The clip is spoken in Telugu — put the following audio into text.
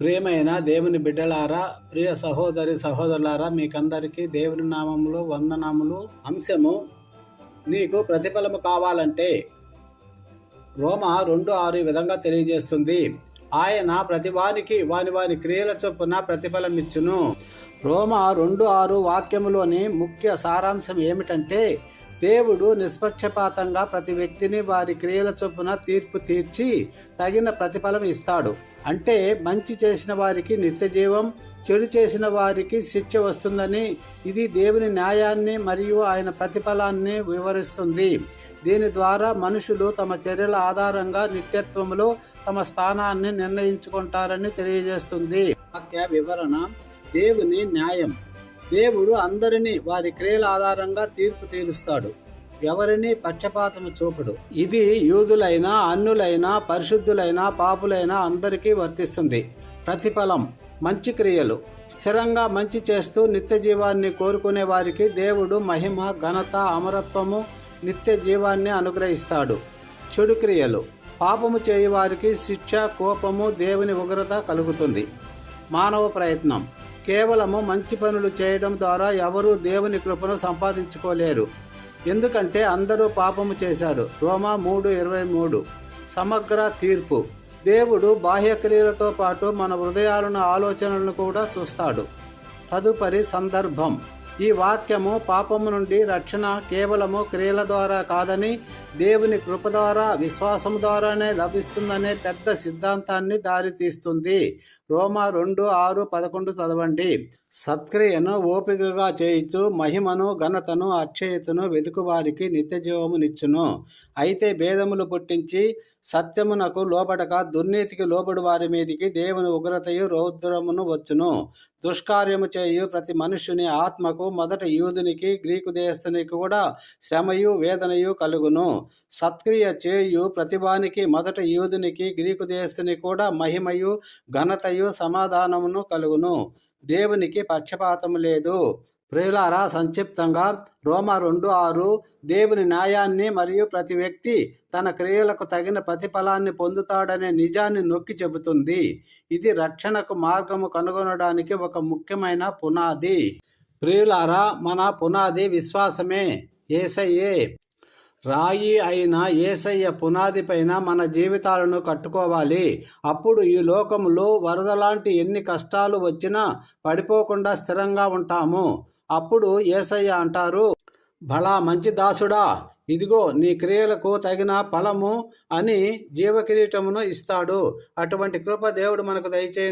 ప్రియమైన దేవుని బిడ్డలారా ప్రియ సహోదరి సహోదరులారా మీకందరికీ దేవుని నామములు వందనాములు. అంశము నీకు ప్రతిఫలము కావాలంటే రోమ రెండు ఆరు విధంగా తెలియజేస్తుంది. ఆయన ప్రతివానికి వాని వారి క్రియల చొప్పున ప్రతిఫలం ఇచ్చును. రోమ రెండు ఆరు వాక్యములోని ముఖ్య సారాంశం ఏమిటంటే దేవుడు నిష్పక్షపాతంగా ప్రతి వ్యక్తిని వారి క్రియల చొప్పున తీర్పు తీర్చి తగిన ప్రతిఫలం ఇస్తాడు. అంటే మంచి చేసిన వారికి నిత్యజీవం చెడు చేసిన వారికి శిక్ష వస్తుందని ఇది దేవుని న్యాయాన్ని మరియు ఆయన ప్రతిఫలాన్ని వివరిస్తుంది. దీని ద్వారా మనుషులు తమ చర్యల ఆధారంగా నిత్యత్వంలో తమ స్థానాన్ని నిర్ణయించుకుంటారని తెలియజేస్తుంది. వాక్య వివరణ దేవుని న్యాయం. దేవుడు అందరినీ వారి క్రియల ఆధారంగా తీర్పు తీరుస్తాడు. ఎవరిని పక్షపాతము చూపడు. ఇది యూదులైన అన్నులైనా పరిశుద్ధులైన పాపులైనా అందరికీ వర్తిస్తుంది. ప్రతిఫలం మంచి క్రియలు. స్థిరంగా మంచి చేస్తూ నిత్య జీవాన్ని కోరుకునే వారికి దేవుడు మహిమ ఘనత అమరత్వము నిత్య జీవాన్ని అనుగ్రహిస్తాడు. చెడు క్రియలు. పాపము చేయువారికి శిక్ష కోపము దేవుని ఉగ్రత కలుగుతుంది. మానవ ప్రయత్నం. కేవలము మంచి పనులు చేయడం ద్వారా ఎవరూ దేవుని కృపను సంపాదించుకోలేరు. ఎందుకంటే అందరూ పాపము చేశారు. రోమా మూడు ఇరవై మూడు. సమగ్ర తీర్పు. దేవుడు బాహ్యక్రియలతో పాటు మన హృదయాలను ఆలోచనలను కూడా చూస్తాడు. తదుపరి సందర్భం. ఈ వాక్యము పాపము నుండి రక్షణ కేవలము క్రియల ద్వారా కాదని దేవుని కృప ద్వారా విశ్వాసం ద్వారానే లభిస్తుందనే పెద్ద సిద్ధాంతాన్ని దారితీస్తుంది. రోమా రెండు ఆరు పదకొండు చదవండి. సత్క్రియను ఓపికగా చేయిచు మహిమను ఘనతను అక్షయతను వెతుకువారికి నిత్యజీవమునిచ్చును. అయితే భేదములు పుట్టించి సత్యమునకు లోబడక దుర్నీతికి లోబడి వారి మీదికి దేవుని ఉగ్రతయు రౌద్రమును వచ్చును. దుష్కార్యము చేయు ప్రతి మనుష్యుని ఆత్మకు మొదట యూదునికి గ్రీకు దేశస్తునికి కూడా శ్రమయు వేదనయు కలుగును. సత్క్రియ చేయు ప్రతిభానికి మొదట యూదునికి గ్రీకు దేశస్తుని కూడా మహిమయు ఘనతయు సమాధానమును కలుగును. దేవునికి పక్షపాతం లేదు. ప్రియులారా సంక్షిప్తంగా రోమా రెండు ఆరు దేవుని న్యాయాన్ని మరియు ప్రతి వ్యక్తి తన క్రియలకు తగిన ప్రతిఫలాన్ని పొందుతాడనే నిజాన్ని నొక్కి చెబుతుంది. ఇది రక్షణకు మార్గము కనుగొనడానికి ఒక ముఖ్యమైన పునాది. ప్రియులారా మన పునాది విశ్వాసమే. ఏసయ్యే రాయి అయిన ఏసయ్య పునాది పైన మన జీవితాలను కట్టుకోవాలి. అప్పుడు ఈ లోకములో వరదలాంటి ఎన్ని కష్టాలు వచ్చినా పడిపోకుండా స్థిరంగా ఉంటాము. అప్పుడు ఏసయ్య అంటారు బలా మంచి దాసుడా ఇదిగో నీ క్రియలకు తగిన ఫలము అని జీవకిరీటమును ఇస్తాడు. అటువంటి కృప దేవుడు మనకు దయచే